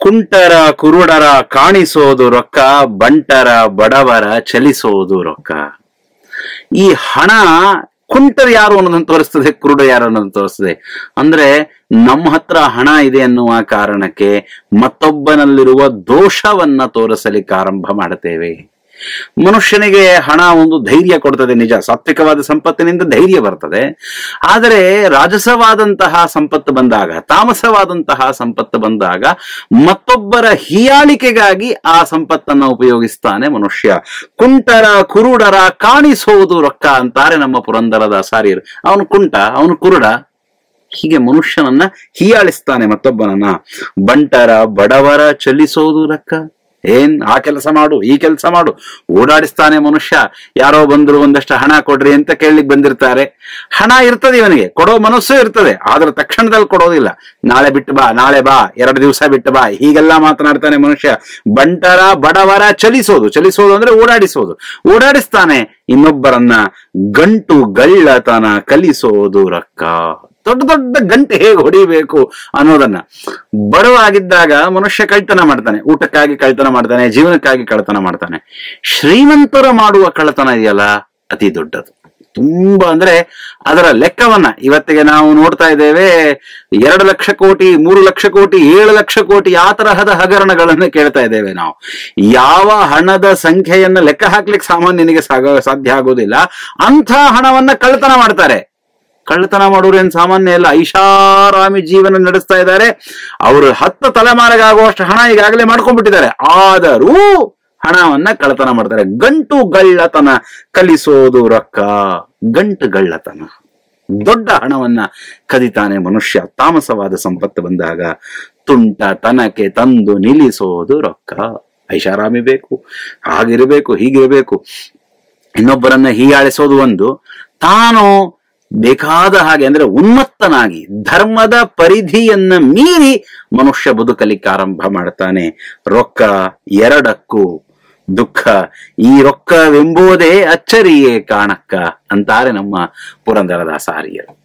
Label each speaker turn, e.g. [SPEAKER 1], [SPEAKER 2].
[SPEAKER 1] ಕುಂಟರ ಕುರುಡರ ಕಾಣಿಸೋದು ರೊಕ್ಕ, ಬಂಟರ ಬಡವರ ಚಲಿಸೋದು ರೊಕ್ಕ. ಈ ಹಣ ಕುಂಟರು ಯಾರು ಅನ್ನೋದನ್ನು ತೋರಿಸ್ತದೆ, ಕುರುಡ ಯಾರು ಅನ್ನೋದನ್ನು ತೋರಿಸ್ತದೆ. ಅಂದ್ರೆ ನಮ್ಮ ಹತ್ರ ಹಣ ಇದೆ ಅನ್ನುವ ಕಾರಣಕ್ಕೆ ಮತ್ತೊಬ್ಬನಲ್ಲಿರುವ ದೋಷವನ್ನ ತೋರಿಸಲಿಕ್ಕೆ ಆರಂಭ ಮಾಡುತ್ತೇವೆ. ಮನುಷ್ಯನಿಗೆ ಹಣ ಒಂದು ಧೈರ್ಯ ಕೊಡ್ತದೆ ನಿಜ. ಸಾತ್ವಿಕವಾದ ಸಂಪತ್ತಿನಿಂದ ಧೈರ್ಯ ಬರ್ತದೆ. ಆದರೆ ರಾಜಸವಾದಂತಹ ಸಂಪತ್ತು ಬಂದಾಗ, ತಾಮಸವಾದಂತಹ ಸಂಪತ್ತು ಬಂದಾಗ ಮತ್ತೊಬ್ಬರ ಹೀಯಾಳಿಕೆಗಾಗಿ ಆ ಸಂಪತ್ತನ್ನ ಉಪಯೋಗಿಸ್ತಾನೆ ಮನುಷ್ಯ. ಕುಂಟರ, ಕುರುಡರ ಕಾಣಿಸುವುದು ರೊಕ್ಕ ಅಂತಾರೆ ನಮ್ಮ ಪುರಂದರದ ಸಾರಿಯರು ಅವನು ಕುಂಟ, ಅವನು ಕುರುಡ. ಹೀಗೆ ಮನುಷ್ಯನನ್ನ ಹೀಯಾಳಿಸ್ತಾನೆ ಮತ್ತೊಬ್ಬನನ್ನ. ಬಂಟರ, ಬಡವರ ಚಲಿಸೋದು ರೊಕ್ಕ. ಏನ್ ಆ ಕೆಲಸ ಮಾಡು, ಈ ಕೆಲಸ ಮಾಡು. ಓಡಾಡಿಸ್ತಾನೆ ಮನುಷ್ಯ, ಯಾರೋ ಬಂದ್ರು ಒಂದಷ್ಟು ಹಣ ಕೊಡ್ರಿ ಅಂತ ಕೇಳಲಿಕ್ಕೆ ಬಂದಿರ್ತಾರೆ. ಹಣ ಇರ್ತದೆ ಇವನಿಗೆ, ಕೊಡೋ ಮನಸ್ಸು ಇರ್ತದೆ, ಆದ್ರೆ ತಕ್ಷಣದಲ್ಲಿ ಕೊಡೋದಿಲ್ಲ. ನಾಳೆ ಬಿಟ್ಟು ಬಾ, ನಾಳೆ ಬಾ, ಎರಡು ದಿವಸ ಬಿಟ್ಟು ಬಾ, ಹೀಗೆಲ್ಲ ಮಾತನಾಡ್ತಾನೆ ಮನುಷ್ಯ. ಬಂಟರ, ಬಡವರ ಚಲಿಸೋದು ಚಲಿಸೋದು ಅಂದ್ರೆ ಓಡಾಡಿಸೋದು. ಓಡಾಡಿಸ್ತಾನೆ, ಇನ್ನೊಬ್ಬರನ್ನ ಗಂಟು ಗಳ್ಳತನ ಕಲಿಸೋದು ರೊಕ್ಕ. ದೊಡ್ಡ ದೊಡ್ಡ ಗಂಟೆ ಹೇಗೆ ಹೊಡಿಬೇಕು ಅನ್ನೋದನ್ನ. ಬಡವ ಆಗಿದ್ದಾಗ ಮನುಷ್ಯ ಕಳ್ತನ ಮಾಡ್ತಾನೆ, ಊಟಕ್ಕಾಗಿ ಕಳ್ತನ ಮಾಡ್ತಾನೆ, ಜೀವನಕ್ಕಾಗಿ ಕಳ್ತನ ಮಾಡ್ತಾನೆ. ಶ್ರೀಮಂತರ ಮಾಡುವ ಕಳ್ಳತನ ಇದೆಯಲ್ಲ, ಅತಿ ದೊಡ್ಡದು. ತುಂಬಾ ಅಂದ್ರೆ ಅದರ ಲೆಕ್ಕವನ್ನ ಇವತ್ತಿಗೆ ನಾವು ನೋಡ್ತಾ ಇದ್ದೇವೆ, ಎರಡು ಲಕ್ಷ ಕೋಟಿ, ಮೂರು ಲಕ್ಷ ಕೋಟಿ, ಏಳು ಲಕ್ಷ ಕೋಟಿ ಆ ತರಹದ ಹಗರಣಗಳನ್ನ ಕೇಳ್ತಾ ಇದ್ದೇವೆ ನಾವು. ಯಾವ ಹಣದ ಸಂಖ್ಯೆಯನ್ನ ಲೆಕ್ಕ ಹಾಕ್ಲಿಕ್ಕೆ ಸಾಮಾನ್ಯನಿಗೆ ಸಾಧ್ಯ ಆಗೋದಿಲ್ಲ. ಅಂಥ ಹಣವನ್ನ ಕಳ್ಳತನ ಮಾಡ್ತಾರೆ. ಕಳ್ಳತನ ಮಾಡೋರು ಏನ್ ಸಾಮಾನ್ಯ ಇಲ್ಲ. ಐಷಾರಾಮಿ ಜೀವನ ನಡೆಸ್ತಾ ಇದ್ದಾರೆ. ಅವರು ಹತ್ತು ತಲೆಮಾರಿಗಾಗುವಷ್ಟು ಹಣ ಈಗಾಗಲೇ ಮಾಡ್ಕೊಂಡ್ಬಿಟ್ಟಿದ್ದಾರೆ. ಆದರೂ ಹಣವನ್ನ ಕಳ್ಳತನ ಮಾಡ್ತಾರೆ. ಗಂಟು ಗಳ್ಳತನ ಕಲಿಸೋದು ರೊಕ್ಕ. ಗಂಟು ಗಳ್ಳತನ. ದೊಡ್ಡ ಹಣವನ್ನ ಕದಿತಾನೆ ಮನುಷ್ಯ. ತಾಮಸವಾದ ಸಂಪತ್ತು ಬಂದಾಗ ತುಂಟ ತನಕ್ಕೆ ತಂದು ನಿಲ್ಲಿಸೋದು ರೊಕ್ಕ. ಐಷಾರಾಮಿ ಬೇಕು, ಹಾಗಿರಬೇಕು, ಹೀಗಿರಬೇಕು. ಇನ್ನೊಬ್ಬರನ್ನ ಹೀಯಾಳಿಸೋದು ಒಂದು. ತಾನು ಬೇಕಾದ ಹಾಗೆ ಅಂದ್ರೆ ಉನ್ಮತ್ತನಾಗಿ ಧರ್ಮದ ಪರಿಧಿಯನ್ನ ಮೀರಿ ಮನುಷ್ಯ ಬದುಕಲಿಕ್ಕೆ ಆರಂಭ ಮಾಡ್ತಾನೆ. ರೊಕ್ಕ ಎರಡಕ್ಕೂ ದುಃಖ. ಈ ರೊಕ್ಕವೆಂಬುದೇ ಅಚ್ಚರಿಯೇ ಕಾಣಕ್ಕ ಅಂತಾರೆ ನಮ್ಮ ಪುರಂದರದಾಸಾರಿಯರು